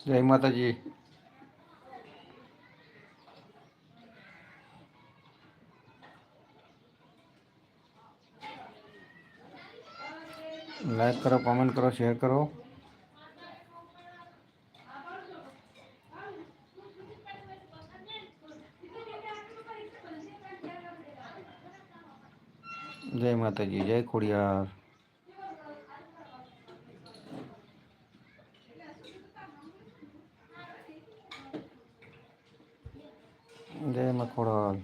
જય માતાજી લાઈક કરો કોમેન્ટ કરો શેર કરો જય માતાજી જય ખોડિયાર જય મખોડલ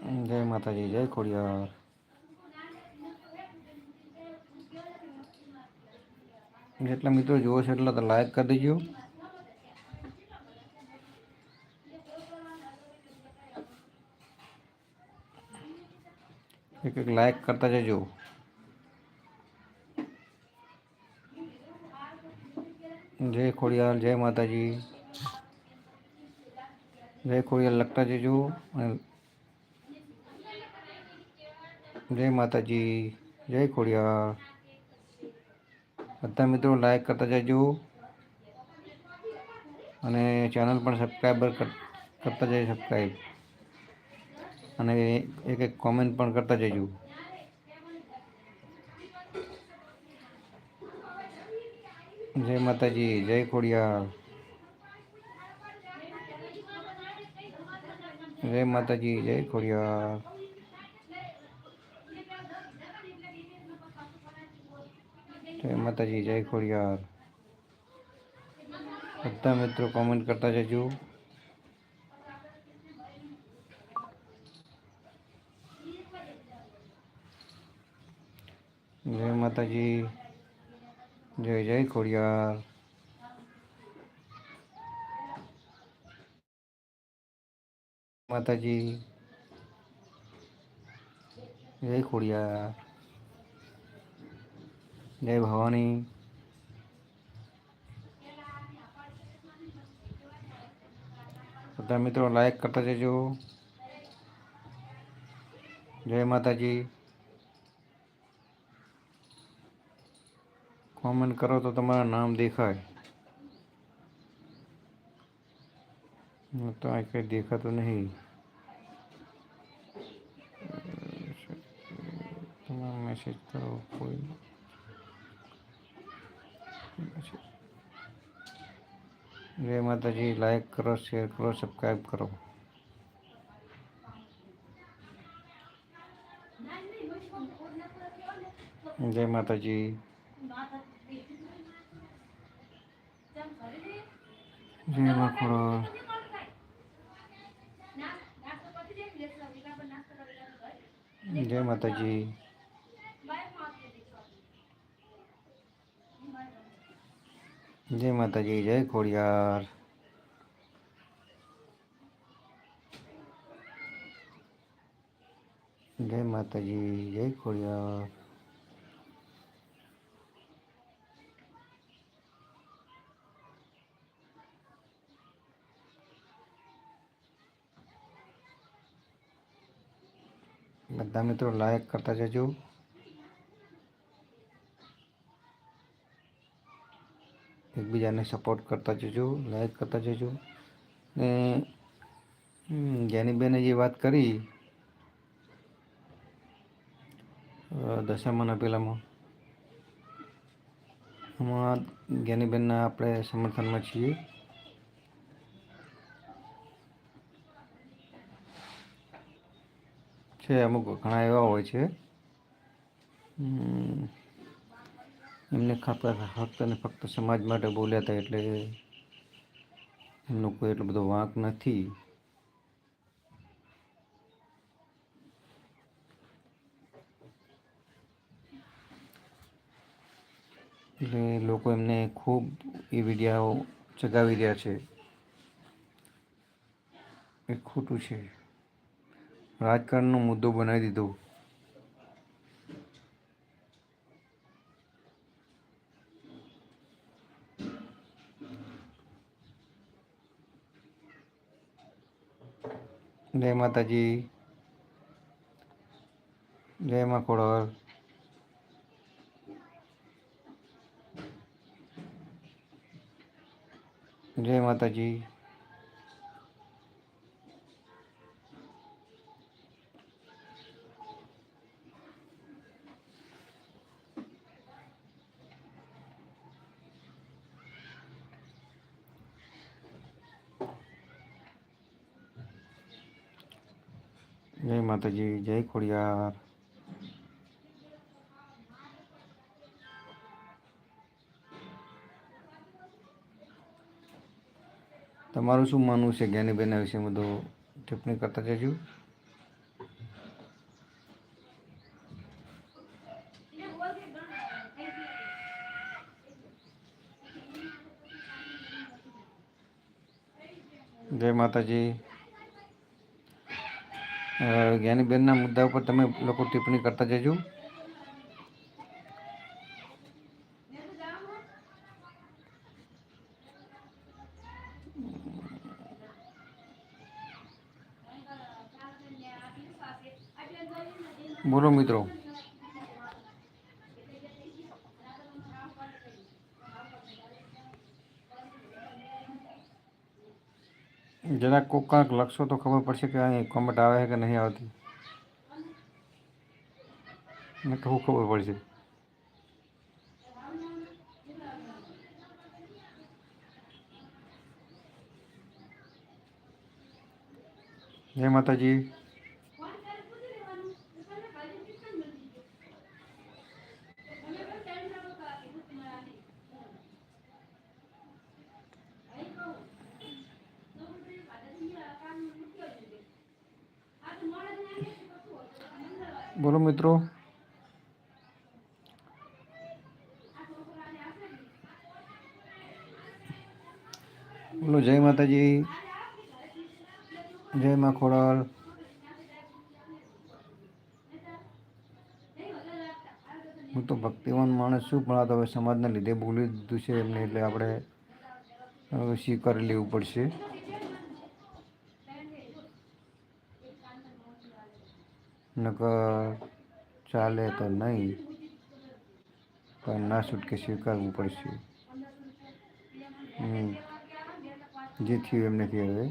જય માતાજી જય ખોડિયાર જેટલા મિત્રો જુઓ છો એટલા તો લાઈક કરી દેજો. એક એક લાઈક કરતા જજો. જય ખોડિયાર જય માતાજી. જય ખોડિયાર લખતા જજો અને જય માતાજી, જય ખોડિયાર. બધા મિત્રો લાઈક કરતા જજો. અને ચેનલ પણ સબસ્ક્રાઈબર કરતા જજો સબસ્ક્રાઈબ અને એક એક કોમેન્ટ પણ કરતા જજો. જય માતાજી, જય ખોડિયાર. જય માતાજી, જય ખોડિયાર. જય માતાજી જય ખોડિયાર બધા મિત્રો કોમેન્ટ કરતા જજો જય માતાજી જય જય ખોડિયાર માતાજી જય ખોડિયાર જય ભવાની બધા મિત્રો લાઈક કરતા જજો. જય માતાજી. કોમેન્ટ કરો તો તમારા નામ દેખાય. તો આ કંઈ દેખાતું નહીં. તમારો મેસેજ કરો કોઈ. જય માતાજી લાઈક કરો શેર કરો સબસ્ક્રાઈબ કરો જય માતાજી જય માખોડો જય માતાજી જય માતાજી જય ખોડિયાર જય માતાજી જય ખોડિયાર બધા મિત્રો લાઈક કરતા જજો એકબીજાને સપોર્ટ કરતા જજો લાઈક કરતા જજો. ને જ્ઞાનીબેને જે વાત કરી દશામાના પહેલાંમાં એમાં જ્ઞાનીબેનના આપણે સમર્થનમાં છીએ. છે, અમુક ઘણા એવા હોય છે. એમને ફક્ત અને ફક્ત સમાજ માટે બોલ્યા હતા એટલે એમનો કોઈ એટલો બધો વાંક નથી. એટલે લોકો એમને ખૂબ એ વિડીયાઓ ચગાવી રહ્યા છે. એ ખોટું છે. રાજકારણનો મુદ્દો બનાવી દીધો. જય માતાજી જય માં ખોડર. જય માતાજી. માતાજી જય ખોડિયાર. તમારું શું માનવું છે જ્ઞાનીબેન વિશે? બધું ટિપ્પણી કરતા જજો જય માતાજી. જ્ઞાનીબેનના મુદ્દા ઉપર તમે લોકો ટિપ્પણી કરતા જજો. બોલો મિત્રો. જરાક કોક કાંક લખશો તો ખબર પડશે કે અહીં કોમેન્ટ આવે છે કે નહીં આવતી. ને કહું ખબર પડશે જય માતાજી બોલો મિત્રો બોલો જય માતાજી. જય મા ખોડાલ હું તો ભક્તિવાન માણસ છું, પણ આ તો હવે સમાજના લીધે ભૂલી દીધું છે એમને, એટલે આપણે સ્વીકારી લેવું પડશે. નકર ચાલે તો નહીં, પણ ના છૂટકે સ્વીકારવું પડશે. હમ. જે થયું એમ નથી હવે.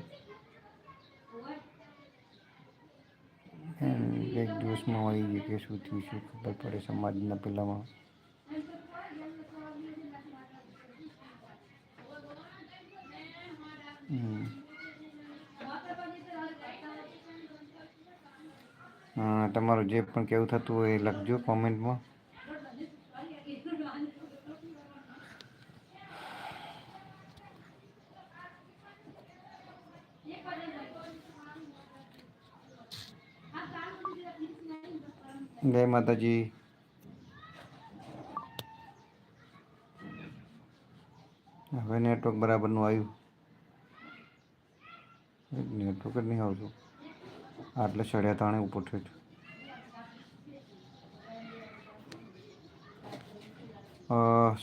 કંઈક જોશમાં આવી ગયું કે શું થયું શું ખબર પડે સમાજના પેલામાં તમારું જે પણ કેવું થતું હોય એ લખજો કોમેન્ટમાં. જય માતાજી. હવે નેટવર્ક બરાબરનું આવ્યું. નેટવર્ક જ નહીં આવતું. આટલે ચડ્યા તાણે ઉપર થયું છું.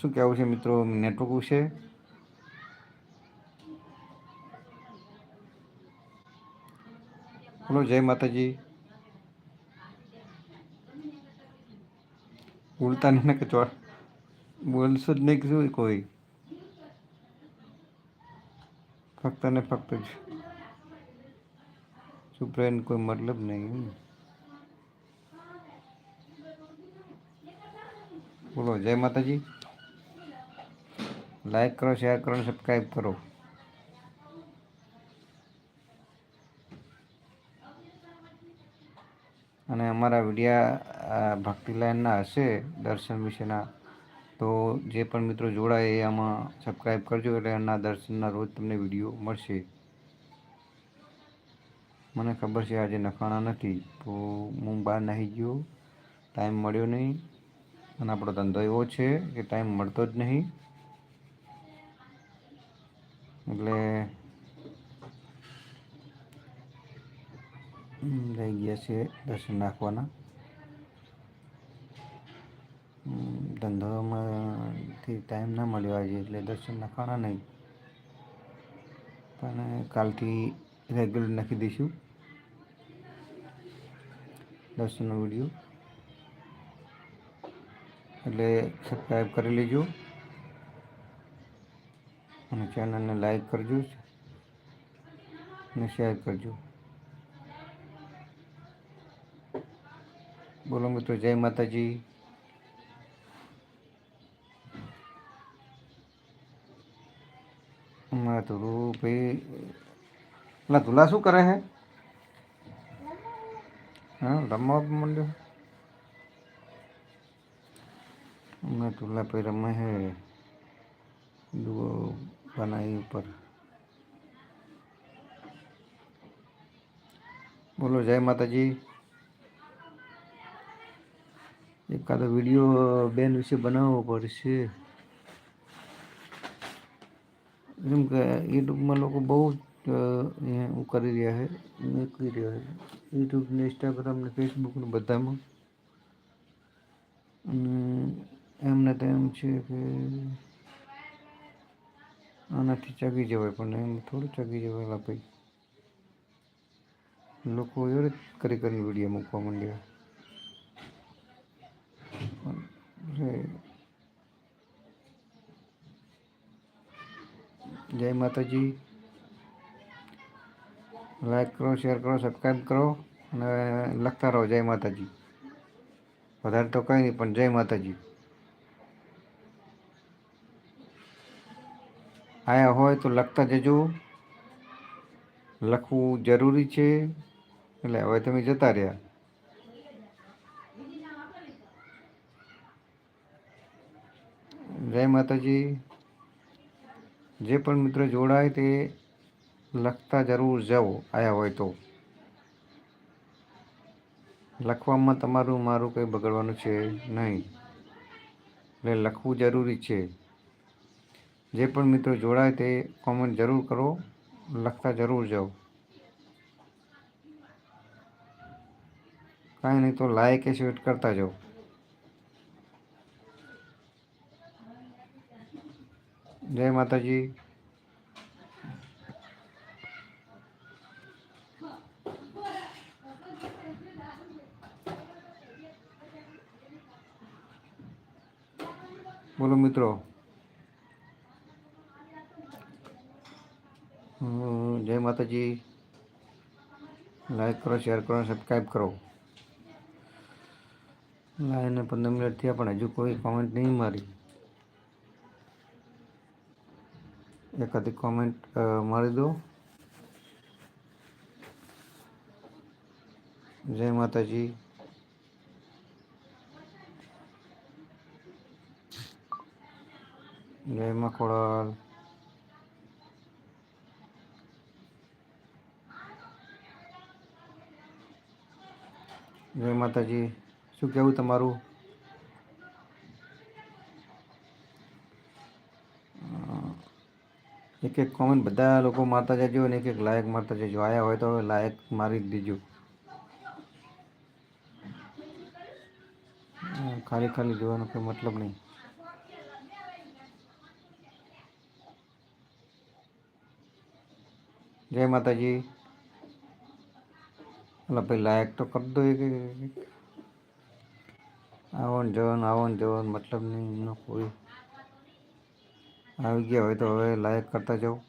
શું કહેવું છે મિત્રો? નેટવર્ક વિશે? બોલો, જય માતાજી. બોલતા નહીં ને કે ચોર? બોલશો જ નહીં કશું કોઈ? ફક્ત ને ફક્ત જ. ચૂપ રહીને કોઈ મતલબ નહીં બોલો, જય માતાજી. લાઈક કરો શેર કરો સબસ્ક્રાઈબ કરો. અને અમારા વિડીયા ભક્તિ લાઈનના હશે, દર્શન વિશેના. તો જે પણ મિત્રો જોડાય એ આમાં સબસ્ક્રાઈબ કરજો એટલે એના દર્શનના રોજ તમને વીડિયો મળશે. મને ખબર છે આજે નખાણા નથી, તો હું બહાર નાહી ગયો. ટાઈમ મળ્યો નહીં. અને આપણો ધંધો એવો છે કે ટાઈમ મળતો જ નહીં. એટલે હમ, રહી ગયા છે દર્શન નાખવાના હમ, ધંધામાંથી ટાઈમ ના મળ્યો આજે એટલે દર્શન નાખવાના નહીં. પણ કાલથી રેગ્યુલર નાખી દઈશું. દર્શનનો વીડિયો એટલે સબસ્ક્રાઈબ કરી લેજો. અને ચેનલને લાઈક કરજો. અને શેર કરજો. બોલો મિત્રો જય માતાજી હમણાં તો ભાઈ પેલા તુલા શું કરે છે હા રમવા માંડ્યો હમણાં તુલા ભાઈ રમે છે દુઓ બનાવી ઉપર બોલો જય માતાજી એકાદો વીડિયો બેન વિશે બનાવવો પડશે. જેમ કે યુટ્યુબમાં લોકો બહુ હું કરી રહ્યા છે નીકળી રહ્યા છે. યુટ્યુબ ને ઇન્સ્ટાગ્રામ ને ફેસબુક ને બધામાં. અને એમને તો એમ છે કે આનાથી ચગી જવાય, પણ એમ થોડું ચગી જવાયેલા ભાઈ. લોકો એવી કરી કરીને વીડિયો મૂકવા માંડ્યા. જય માતાજી. લાઈક કરો, શેર કરો સબસ્ક્રાઈબ કરો અને લખતા રહો, જય માતાજી. વધારે તો કંઈ નહીં, પણ જય માતાજી. આયા હોય તો લખતા જજો. લખવું જરૂરી છે. એટલે હવે તમે જતા રહ્યા. જય માતાજી. જે પણ મિત્ર જોડાય તે લખતા જરૂર જાઓ આવ્યા હોય તો. લખવામાં તમારું મારું કંઈ બગડવાનું છે નહીં. એટલે લખવું જરૂરી છે. જે પણ મિત્રો જોડાય તે કોમેન્ટ જરૂર કરો, લખતા જરૂર જાઓ. કાંઈ નહીં તો લાઈક એ શેર કરતા જાઓ. જય માતાજી. બોલો મિત્રો. જય માતાજી. લાઈક કરો શેર કરો સબસ્ક્રાઈબ કરો. લાઈને પંદર મિનિટ થયા પણ હજુ કોઈ કોમેન્ટ નહીં મારી. એકાદી કોમેન્ટ મારી દો જય માતાજી જય માં ખોડાલ જય માતાજી શું કહેવું તમારું? એક એક કોમેન્ટ બધા લોકો મારતા જજો અને એક એક લાયક મારતા જજો. આયા હોય તો હવે લાયક મારી જ દીજો. ખાલી ખાલી જોવાનો કોઈ મતલબ નહીં. જય માતાજી. એટલે ભાઈ લાયક તો કરી દો કે આવો ને જવો ને આવો ને જવો મતલબ નહીં, એમનો કોઈ આવી ગયા હોય તો હવે લાયક કરતા જાઓ.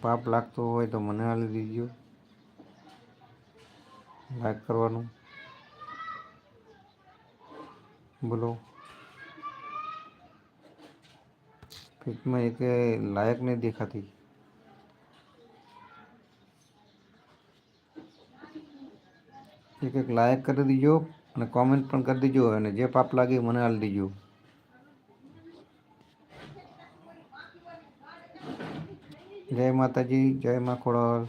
પાપ લાગતો હોય તો મને હાલી દીજો. લાઈક કરવાનું. બોલો. ફિટમાં એક લાયક નહીં દેખાતી. એક એક લાયક કરી દીજો. અને કોમેન્ટ પણ કરી દેજો અને જે પાપ લાગે મને હાલ દેજો. જય માતાજી, જય મા ખોડલ